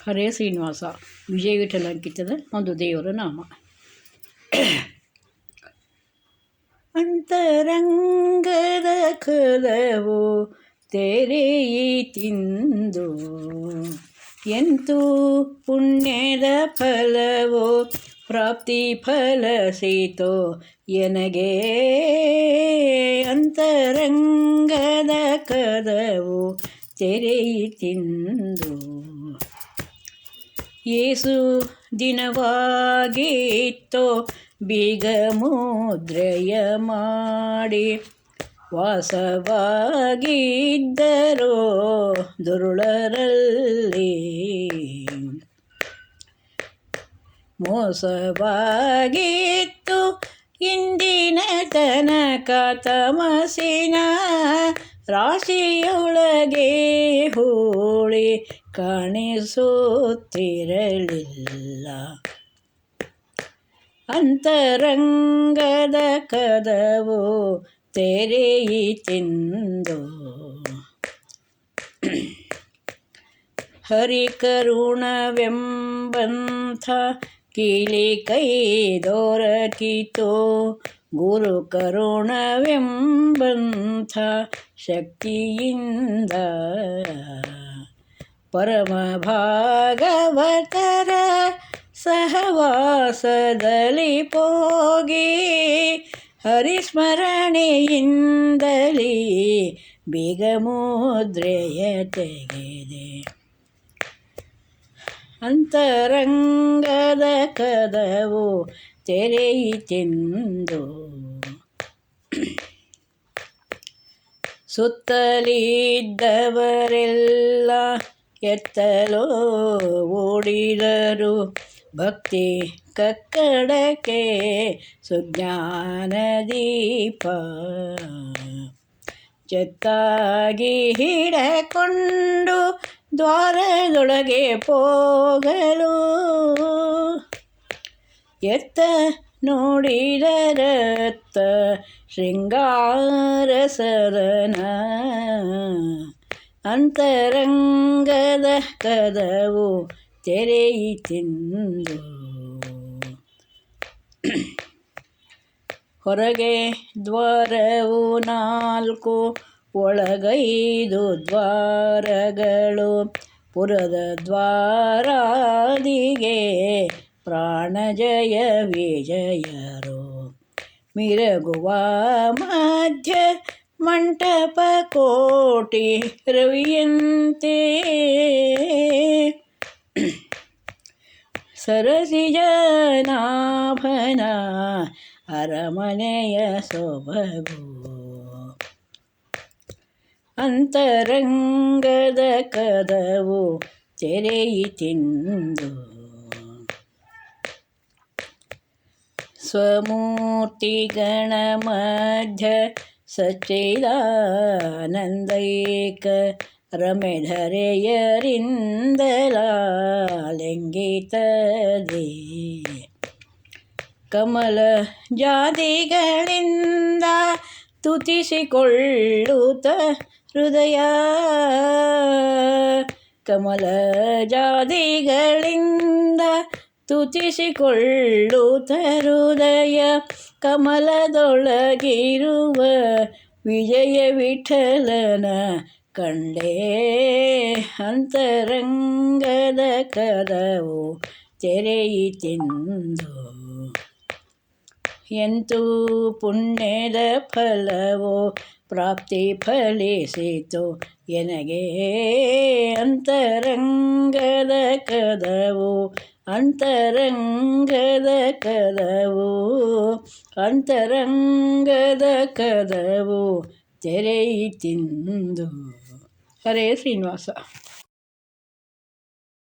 ಹರೇ ಶ್ರೀನಿವಾಸ ವಿಜಯ ವಿಠಲ ಅಂಕಿತದ ಒಂದು ದೇವರ ನಾಮ ಅಂತರಂಗದ ಕಲವು ತೆರೆಯಿತಿಂದು ಎಂತೂ ಪುಣ್ಯದ ಫಲವೋ ಪ್ರಾಪ್ತಿ ಫಲ ಸೀತೋ ಎನಗೆ ಅಂತರಂಗದ ಕದವು ತೆರೆಯಿತಿಂದು ಏಸು ದಿನವಾಗಿತ್ತೋ ಬೀಗ ಮುದ್ರೆಯ ಮಾಡಿ ವಾಸವಾಗಿದ್ದರೋ ದುರುಳರಲ್ಲಿ. ಮೋಸವಾಗಿತ್ತು ಇಂದಿನ ತನಕ ತಮಸಿನ ರಾಶಿಯೊಳಗೆ ಹೋಳಿ ಕಾಣಿಸುತ್ತಿರಲಿಲ್ಲ. ಅಂತರಂಗದ ಕದವು ತೆರೆಯಿತೆಂದು ಹರಿಕರುಣವೆಂಬಂಥ ಕೀಲಿ ಕೈ ದೊರಕಿತೋ. ಗುರು ಕರುಣವೆಂಬಂಥ ಶಕ್ತಿಯಿಂದ ಪರಮ ಭಾಗವತರ ಸಹವಾಸದಲ್ಲಿ ಪೋಗಿ ಹರಿಸ್ಮರಣೆಯಿಂದಲೇ ಬೇಗ ಮುದ್ರೆಯ ತೆಗೆದೆ ಅಂತರಂಗದ ಕದವು ತೆರೆಯಿತೆಂದು ಸುತ್ತಲಿದ್ದವರೆಲ್ಲ ಎತ್ತಲೋ ಓಡಿದರು. ಭಕ್ತಿ ಕಕ್ಕಡಕ್ಕೆ ಸುಜ್ಞಾನ ದೀಪ ಚೆತ್ತಾಗಿ ಹಿಡಕೊಂಡು ದ್ವಾರದೊಳಗೆ ಹೋಗಲು ಎತ್ತ ನೋಡಿದರತ್ತ ಶೃಂಗಾರ ಸದನ ಅಂತರಂಗದ ಕದವು ತೆರೆಯಿತೆಂದು ಹೊರಗೆ ದ್ವಾರವು ನಾಲ್ಕು ಒಳಗೈದು ದ್ವಾರಗಳು. ಪುರದ ದ್ವಾರಾದಿಗೆ ಪ್ರಾಣಜಯ ವಿಜಯರು. ಮಿರಗುವ ಮಧ್ಯ ಮಂಟಪ ಕೋಟಿ ರವಿಯಂತೆ. ಸರಸಿಜನಾಭನ ಅರಮನೆಯ ಸೊಬಗು. ಅಂತರಂಗದ ಕದವು ತೆರೆಯಿತೆಂದು ಸ್ವಮೂರ್ತಿಗಣ ಮಧ್ಯ ಸಚಿದಾನಂದೈಕ ರಮೆಧರೆಯರಿಂದಲಾಲಿಂಗಿತದೆ. ಕಮಲ ಜಾತಿಗಳಿಂದ ತುತಿಸಿಕೊಳ್ಳುತ್ತ ಹೃದಯ. ಕಮಲ ಜಾತಿಗಳಿಂದ ತುತಿಸಿಕೊಳ್ಳುತ್ತ ಹೃದಯ ಕಮಲದೊಳಗಿರುವ ವಿಜಯ ವಿಠಲನ ಕಂಡೇ ಅಂತರಂಗದ ಕದವು ತೆರೆಯಿತೆಂದು ಎಂತೂ ಪುಣ್ಯದ ಫಲವೋ ಪ್ರಾಪ್ತಿ ಫಲಿಸಿತು ಎನಗೆ ಅಂತರಂಗದ ಕದವು ಅಂತರಂಗದ ಕದವು ಅಂತರಂಗದ ಕದವು ತೆರೆಯಿತೆಂದು ಹರೇ ಶ್ರೀನಿವಾಸ